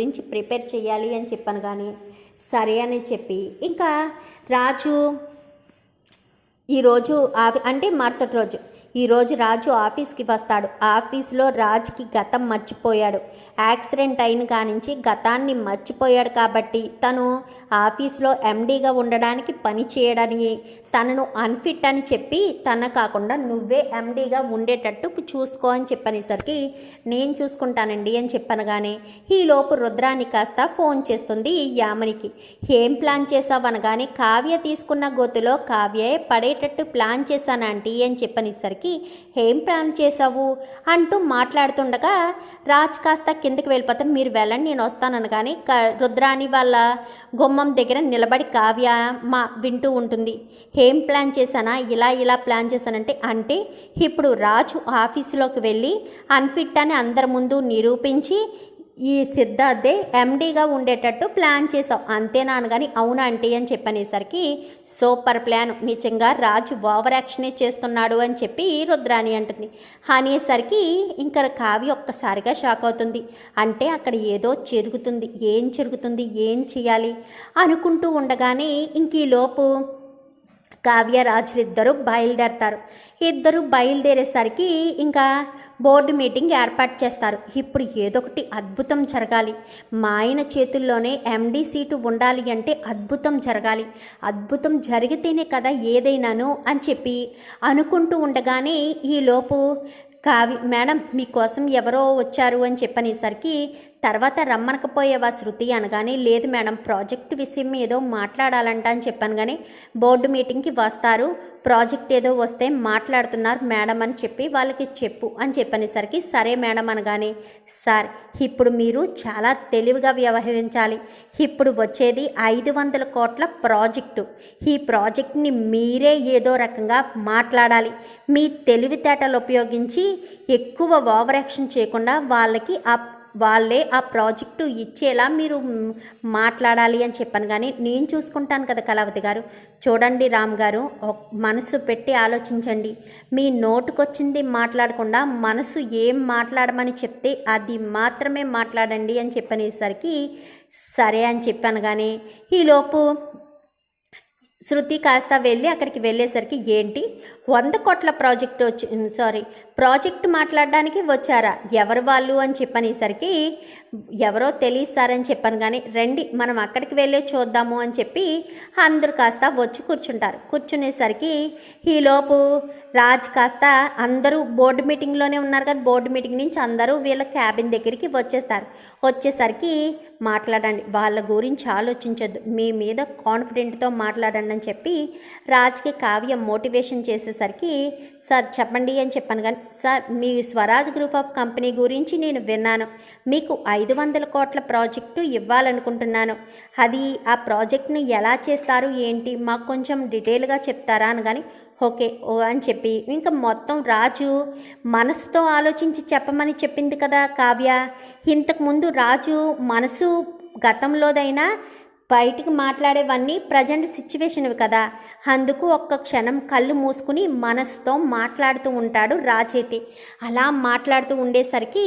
గురించి ప్రిపేర్ చేయాలి అని చెప్పాను కానీ సరే అని చెప్పి ఇంకా రాజు ఈరోజు ఆఫీ అంటే మరుసటి రోజు ఈరోజు రాజు ఆఫీస్కి వస్తాడు. ఆఫీస్లో రాజుకి గతం మర్చిపోయాడు. యాక్సిడెంట్ అయిన కానించి గతాన్ని మర్చిపోయాడు కాబట్టి తను ఆఫీస్లో ఎండీగా ఉండడానికి పని చేయడానికి తనను అన్ఫిట్ అని చెప్పి తన కాకుండా నువ్వే ఎండీగా ఉండేటట్టు చూసుకో అని చెప్పనేసరికి నేను చూసుకుంటానండి అని చెప్పనగానే కానీ ఈలోపు రుద్రాన్ని కాస్త ఫోన్ చేస్తుంది యామనికి. ఏం ప్లాన్ చేసావు అనగానే కావ్య తీసుకున్న గోతులో కావ్యే పడేటట్టు ప్లాన్ చేశాను ఆంటీ అని చెప్పనేసరికి ఏం ప్లాన్ చేసావు అంటూ మాట్లాడుతుండగా రాజ్ కాస్త కిందకి వెళ్ళిపోతే మీరు వెళ్ళండి నేను వస్తాననగానే క రుద్రాని వాళ్ళ గుమ్మ దగ్గర నిలబడి కావ్య మా వింటూ ఉంటుంది. ఏం ప్లాన్ చేశానా? ఇలా ఇలా ప్లాన్ చేశానంటే అంటే ఇప్పుడు రాజు ఆఫీసులోకి వెళ్ళి అన్ఫిట్ అని అందరి ముందు నిరూపించి ఈ సిద్ధార్థే ఎండీగా ఉండేటట్టు ప్లాన్ చేసావు అంతేనా అనగాని అవునా అంటే అని చెప్పనేసరికి సూపర్ ప్లాన్. నిజంగా రాజు ఓవర్ యాక్షనే చేస్తున్నాడు అని చెప్పి రుద్రాణి అంటుంది. అనేసరికి ఇంకా కావ్య ఒక్కసారిగా షాక్ అవుతుంది. అంటే అక్కడ ఏదో జరుగుతుంది. ఏం జరుగుతుంది? ఏం చేయాలి? అనుకుంటూ ఉండగానే ఇంక ఈ లోపు కావ్య రాజులు ఇద్దరు బయలుదేరతారు. ఇద్దరు బయలుదేరేసరికి ఇంకా బోర్డు మీటింగ్ ఏర్పాటు చేస్తారు. ఇప్పుడు ఏదొకటి అద్భుతం జరగాలి. మా ఆయన చేతుల్లోనే ఎండీ సీటు ఉండాలి అంటే అద్భుతం జరగాలి. అద్భుతం జరిగితేనే కదా ఏదైనాను అని చెప్పి అనుకుంటూ ఉండగానే ఈలోపు కావి మేడం మీకోసం ఎవరో వచ్చారు అని చెప్పనేసరికి తర్వాత రమ్మనకపోయేవా శృతి అనగానే లేదు మేడం ప్రాజెక్ట్ విషయం ఏదో మాట్లాడాలంట అని చెప్పాను కానీ బోర్డు మీటింగ్కి వస్తారు ప్రాజెక్ట్ ఏదో వస్తే మాట్లాడుతున్నారు మేడం అని చెప్పి వాళ్ళకి చెప్పు అని చెప్పనేసరికి సరే మేడం అనగానే సార్ ఇప్పుడు మీరు చాలా తెలివిగా వ్యవహరించాలి. ఇప్పుడు వచ్చేది ఐదు వందల కోట్ల ప్రాజెక్టు. ఈ ప్రాజెక్ట్ని మీరే ఏదో రకంగా మాట్లాడాలి. మీ తెలివితేటలు ఉపయోగించి ఎక్కువ ఓవరాక్షన్ చేయకుండా వాళ్ళకి ఆ వాళ్ళే ఆ ప్రాజెక్టు ఇచ్చేలా మీరు మాట్లాడాలి అని చెప్పాను. కానీ నేను చూసుకుంటాను కదా కళావతి గారు. చూడండి రామ్ గారు మనసు పెట్టి ఆలోచించండి. మీ నోటుకొచ్చింది మాట్లాడకుండా మనసు ఏం మాట్లాడమని చెప్తే అది మాత్రమే మాట్లాడండి అని చెప్పనేసరికి సరే అని చెప్పాను. కానీ ఈలోపు శృతి కాస్త వెళ్ళి అక్కడికి వెళ్ళేసరికి ఏంటి? వంద కోట్ల ప్రాజెక్ట్ వచ్చి సారీ ప్రాజెక్ట్ మాట్లాడడానికి వచ్చారా? ఎవరు వాళ్ళు అని చెప్పనేసరికి ఎవరో తెలియదు చెప్పాను కానీ రండి మనం అక్కడికి వెళ్ళే చూద్దాము అని చెప్పి అందరూ కాస్త వచ్చి కూర్చుంటారు. కూర్చునేసరికి ఈలోపు రాజ్ కాస్త అందరూ బోర్డు మీటింగ్లోనే ఉన్నారు కదా బోర్డు మీటింగ్ నుంచి అందరూ వీళ్ళ క్యాబిన్ దగ్గరికి వచ్చేస్తారు. వచ్చేసరికి మాట్లాడండి. వాళ్ళ గురించి ఆలోచించొద్దు. మీ మీద కాన్ఫిడెంట్తో మాట్లాడండి అని చెప్పి రాజ్కి కావ్య మోటివేషన్ చేసేసరికి సార్ చెప్పండి అని చెప్పాను కానీ సార్ మీ స్వరాజ్ గ్రూప్ ఆఫ్ కంపెనీ గురించి నేను విన్నాను. మీకు ఐదు వందల కోట్ల ప్రాజెక్టు ఇవ్వాలనుకుంటున్నాను. అది ఆ ప్రాజెక్ట్ను ఎలా చేస్తారు ఏంటి? మాకు కొంచెం డీటెయిల్గా చెప్తారా? అని కానీ ఓకే ఓ అని చెప్పి. ఇంకా మొత్తం రాజు మనసుతో ఆలోచించి చెప్పమని చెప్పింది కదా కావ్య. ఇంతకుముందు రాజు మనసు గతంలోదైనా బయటికి మాట్లాడేవన్నీ ప్రజెంట్ సిచ్యువేషన్ కదా. అందుకు ఒక్క క్షణం కళ్ళు మూసుకుని మనసుతో మాట్లాడుతూ ఉంటాడు రాచేతి అలా మాట్లాడుతూ ఉండేసరికి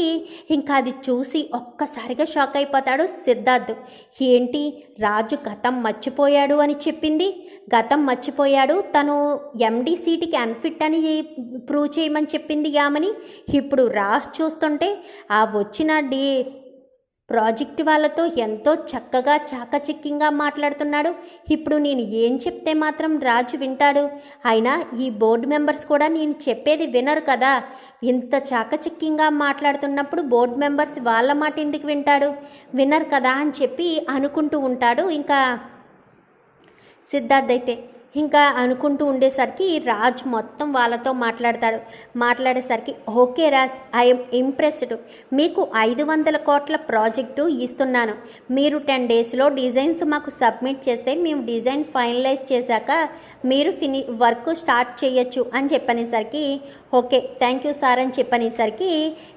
ఇంకా అది చూసి ఒక్కసారిగా షాక్ అయిపోతాడు సిద్ధార్థ్. ఏంటి? రాజు గతం మర్చిపోయాడు అని చెప్పింది? గతం మర్చిపోయాడు. తను ఎండి సీటుకి అన్ఫిట్ అని ప్రూవ్ చేయమని చెప్పింది యామని. ఇప్పుడు రాజ్ చూస్తుంటే ఆ వచ్చిన డి ప్రాజెక్ట్ వాళ్ళతో ఎంతో చక్కగా చాకచక్యంగా మాట్లాడుతున్నాడు. ఇప్పుడు నేను ఏం చెప్తే మాత్రం రాజు వింటాడు. అయినా ఈ బోర్డు మెంబర్స్ కూడా నేను చెప్పేది వినరు కదా. ఇంత చాకచక్యంగా మాట్లాడుతున్నప్పుడు బోర్డు మెంబర్స్ వాళ్ళ మాట ఎందుకు వింటాడు? వినరు కదా అని చెప్పి అనుకుంటూ ఉంటాడు. ఇంకా సిద్ధార్థ్ అయితే ఇంకా అనుకుంటూ ఉండేసరికి రాజ్ మొత్తం వాళ్ళతో మాట్లాడతాడు. మాట్లాడేసరికి ఓకే రాజ్ ఐఎమ్ ఇంప్రెస్డ్. మీకు ఐదు వందల కోట్ల ప్రాజెక్టు ఇస్తున్నాను. మీరు టెన్ డేస్లో డిజైన్స్ మాకు సబ్మిట్ చేస్తే మేము డిజైన్ ఫైనలైజ్ చేశాక మీరు ఫిని వర్క్ స్టార్ట్ చేయొచ్చు అని చెప్పనేసరికి ఓకే థ్యాంక్ యూ సార్ అని చెప్పనేసరికి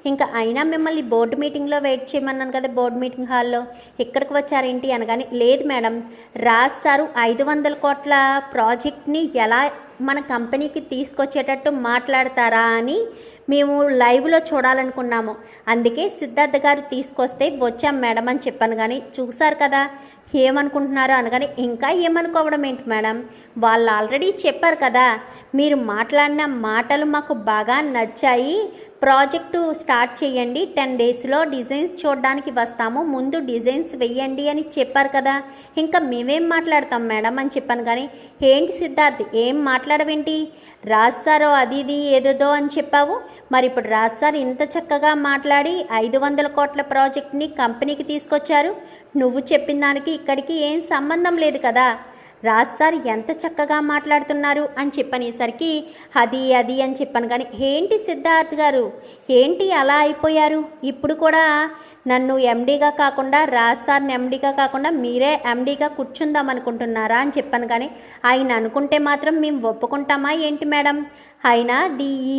ఇంకా అయినా మిమ్మల్ని బోర్డు మీటింగ్లో వెయిట్ చేయమన్నాను కదా బోర్డు మీటింగ్ హాల్లో ఇక్కడికి వచ్చారేంటి అనగానే లేదు మేడం రాజ్ సారు ఐదు వందల కోట్ల ప్రాజెక్ట్ని ఎలా మన కంపెనీకి తీసుకొచ్చేటట్టు మాట్లాడతారా అని మేము లైవ్లో చూడాలనుకున్నాము. అందుకే సిద్ధార్థ గారు తీసుకొస్తే వచ్చాం మేడం అని చెప్పాను కానీ చూసారు కదా ఏమనుకుంటున్నారు అనగానే ఇంకా ఏమనుకోవడం ఏంటి మేడం? వాళ్ళు ఆల్రెడీ చెప్పారు కదా మీరు మాట్లాడిన మాటలు మాకు బాగా నచ్చాయి ప్రాజెక్టు స్టార్ట్ చేయండి. టెన్ డేస్లో డిజైన్స్ చూడడానికి వస్తాము. ముందు డిజైన్స్ వెయ్యండి అని చెప్పారు కదా. ఇంకా మేమేం మాట్లాడతాం మేడం అని చెప్పాను కానీ ఏంటి సిద్ధార్థ్? ఏం మాట్లాడవేంటి? రాజ్ సారో అది ఇది ఏదోదో అని చెప్పావు. మరి ఇప్పుడు రాజ్ సార్ ఇంత చక్కగా మాట్లాడి ఐదు వందల కోట్ల ప్రాజెక్ట్ని కంపెనీకి తీసుకొచ్చారు. నువ్వు చెప్పిన దానికి ఇక్కడికి ఏం సంబంధం లేదు కదా. రాజ్ సార్ ఎంత చక్కగా మాట్లాడుతున్నారు అని చెప్పనేసరికి అది అది అని చెప్పాను. కానీ ఏంటి సిద్ధార్థ్ గారు? ఏంటి అలా అయిపోయారు? ఇప్పుడు కూడా నన్ను ఎండీగా కాకుండా రాజ్ సార్ని ఎండీగా కాకుండా మీరే ఎండీగా కూర్చుందాం అనుకుంటున్నారా అని చెప్పాను. కానీ ఆయన అనుకుంటే మాత్రం మేము ఒప్పుకుంటామా ఏంటి మేడం? ఆయన ది ఈ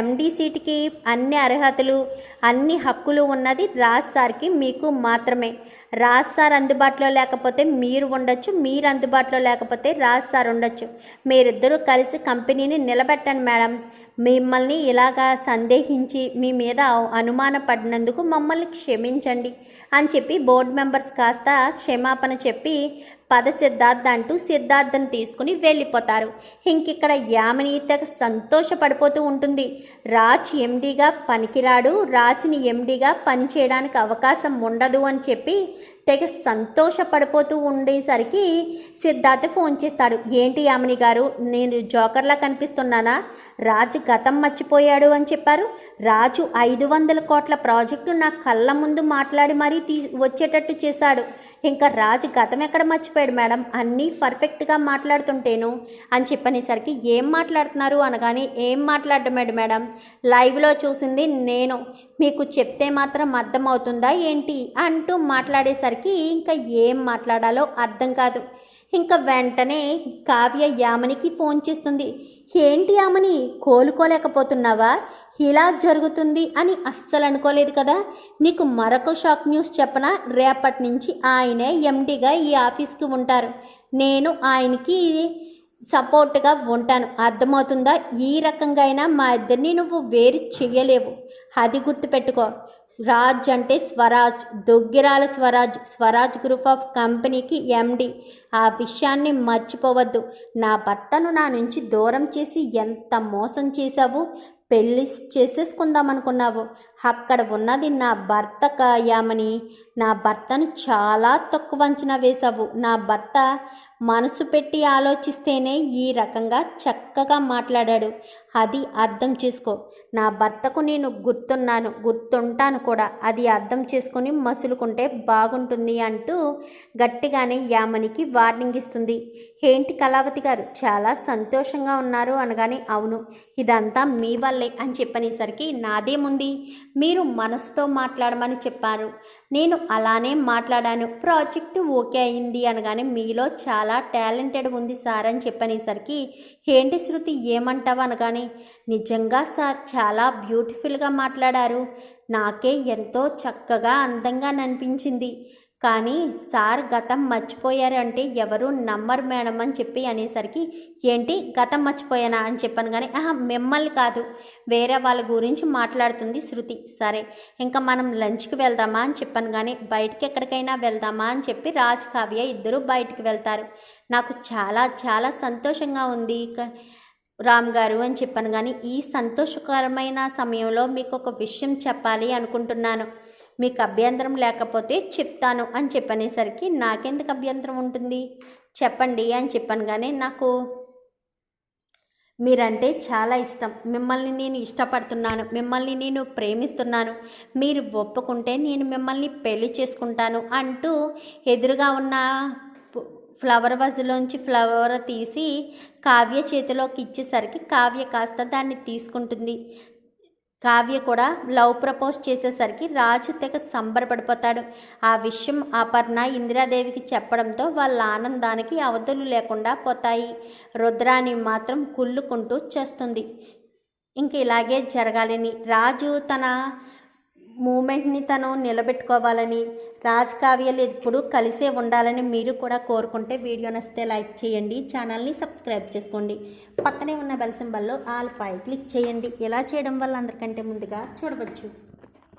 ఎండీ సీట్కి అన్ని అర్హతలు అన్ని హక్కులు ఉన్నది రాజ్ సార్కి మీకు మాత్రమే. రాజ్ సార్ అందుబాటులో లేకపోతే మీరు ఉండొచ్చు మీరు అందుబాటులో లేకపోతే రాజ్ సార్ ఉండొచ్చు. మీరిద్దరూ కలిసి కంపెనీని నిలబెట్టండి మేడం. మిమ్మల్ని ఇలాగా సందేహించి మీ మీద అనుమానపడినందుకు మమ్మల్ని క్షమించండి అని చెప్పి బోర్డు మెంబర్స్ కాస్త క్షమాపణ చెప్పి పద సిద్ధార్థ అంటూ సిద్ధార్థను తీసుకుని వెళ్ళిపోతారు. ఇంకిక్కడ యామిని తెగ సంతోషపడిపోతూ ఉంటుంది. రాజ్ ఎండీగా పనికిరాడు. రాజ్ని ఎండీగా పనిచేయడానికి అవకాశం ఉండదు అని చెప్పి తెగ సంతోషపడిపోతూ ఉండేసరికి సిద్ధార్థ ఫోన్ చేస్తాడు. ఏంటి యామిని గారు నేను జోకర్లా కనిపిస్తున్నానా? రాజు గతం మర్చిపోయాడు అని చెప్పారు. రాజు ఐదు వందల కోట్ల ప్రాజెక్టు నా కళ్ళ ముందు మాట్లాడి మరీ తీ వచ్చేటట్టు చేశాడు. ఇంకా రాజు గతం ఎక్కడ మర్చిపోయాడు మేడం? అన్నీ పర్ఫెక్ట్గా మాట్లాడుతుంటేను. అని చెప్పనేసరికి ఏం మాట్లాడుతున్నారు అనగానే ఏం మాట్లాడమేడు మేడం? లైవ్లో చూసింది నేను. మీకు చెప్తే మాత్రం అర్థమవుతుందా ఏంటి? అంటూ మాట్లాడేసరికి ఇంకా ఏం మాట్లాడాలో అర్థం కాదు. ఇంకా వెంటనే కావ్య యామనికి ఫోన్ చేస్తుంది. ఏంటి యామని కోలుకోలేకపోతున్నావా? ఇలా జరుగుతుంది అని అస్సలు అనుకోలేదు కదా? నీకు మరొక షాక్ న్యూస్ చెప్పనా? రేపటి నుంచి ఆయనే ఎండిగా ఈ ఆఫీస్కి ఉంటారు. నేను ఆయనకి సపోర్ట్గా ఉంటాను. అర్థమవుతుందా? ఈ రకంగా అయినా మా ఇద్దరిని నువ్వు వేరు చెయ్యలేవు. అది గుర్తుపెట్టుకో. రాజ్ అంటే స్వరాజ్. దొగ్గిరాల స్వరాజ్ స్వరాజ్ గ్రూప్ ఆఫ్ కంపెనీకి ఎండి. ఆ విషయాన్ని మర్చిపోవద్దు. నా భర్తను నా నుంచి దూరం చేసి ఎంత మోసం చేశావు? పెళ్ళి చేసేసుకుందాం అనుకున్నావు అక్కడ ఉన్నది నా భర్త కాయామని నా భర్తను చాలా తక్కువ అంచనా వేశావు. నా భర్త మనసు పెట్టి ఆలోచిస్తేనే ఈ రకంగా చక్కగా మాట్లాడాడు. అది అర్థం చేసుకో. నా భర్తకు నేను గుర్తున్నాను. గుర్తుంటాను కూడా. అది అర్థం చేసుకొని మసులుకుంటే బాగుంటుంది అంటూ గట్టిగానే యామనికి వార్నింగ్ ఇస్తుంది. ఏంటి కళావతి గారు? చాలా సంతోషంగా ఉన్నారు అనగానే అవును ఇదంతా మీ వల్లే అని చెప్పనేసరికి నాదేముంది? మీరు మనసుతో మాట్లాడమని చెప్పారు. నేను అలానే మాట్లాడాను. ప్రాజెక్టు ఓకే అయింది అనగానే మీలో చాలా టాలెంటెడ్ ఉంది సార్ అని చెప్పనేసరికి ఏంటి శృతి ఏమంటావు అనగానే నిజంగా సార్ చాలా బ్యూటిఫుల్గా మాట్లాడారు. నాకే ఎంతో చక్కగా అందంగా అనిపించింది. కానీ సార్ గతం మర్చిపోయారు అంటే ఎవరు నమ్మరు మేడం అని చెప్పి అనేసరికి ఏంటి గతం మర్చిపోయానా? అని చెప్పాను కానీ ఆహా మిమ్మల్ని కాదు. వేరే వాళ్ళ గురించి మాట్లాడుతుంది శృతి. సరే ఇంకా మనం లంచ్కి వెళ్దామా? అని చెప్పాను కానీ బయటికి ఎక్కడికైనా వెళ్దామా? అని చెప్పి రాజ్ కావ్య ఇద్దరు బయటికి వెళ్తారు. నాకు చాలా చాలా సంతోషంగా ఉంది రామ్ గారు అని చెప్పాను కానీ ఈ సంతోషకరమైన సమయంలో మీకు ఒక విషయం చెప్పాలి అనుకుంటున్నాను. మీకు అభ్యంతరం లేకపోతే చెప్తాను అని చెప్పనేసరికి నాకెందుకు అభ్యంతరం ఉంటుంది? చెప్పండి అని చెప్పాను కానీ నాకు మీరంటే చాలా ఇష్టం. మిమ్మల్ని నేను ఇష్టపడుతున్నాను. మిమ్మల్ని నేను ప్రేమిస్తున్నాను. మీరు ఒప్పుకుంటే నేను మిమ్మల్ని పెళ్ళి చేసుకుంటాను అంటూ ఎదురుగా ఉన్న ఫ్లవర్ వజ్లోంచి ఫ్లవర్ తీసి కావ్య చేతిలోకి ఇచ్చేసరికి కావ్య కాస్త దాన్ని తీసుకుంటుంది. కావ్య కూడా లవ్ ప్రపోజ్ చేసేసరికి రాజు తెగ సంబరపడిపోతాడు. ఆ విషయం అపర్ణ ఇందిరాదేవికి చెప్పడంతో వాళ్ళ ఆనందానికి అవధులు లేకుండా పోతాయి. రుద్రాని మాత్రం కుళ్ళుకుంటూ చేస్తుంది. ఇంక ఇలాగే జరగాలని రాజు తన మూమెంట్ని తను నిలబెట్టుకోవాలని రాజ్ కావ్యలు ఎప్పుడు కలిసే ఉండాలని మీరు కూడా కోరుకుంటే వీడియో నచ్చితే లైక్ చేయండి ఛానల్ని సబ్స్క్రైబ్ చేసుకోండి. పక్కనే ఉన్న బెల్ సింబల్లో ఆల్ పై క్లిక్ చేయండి. ఇలా చేయడం వల్ల అందరికంటే ముందుగా చూడవచ్చు.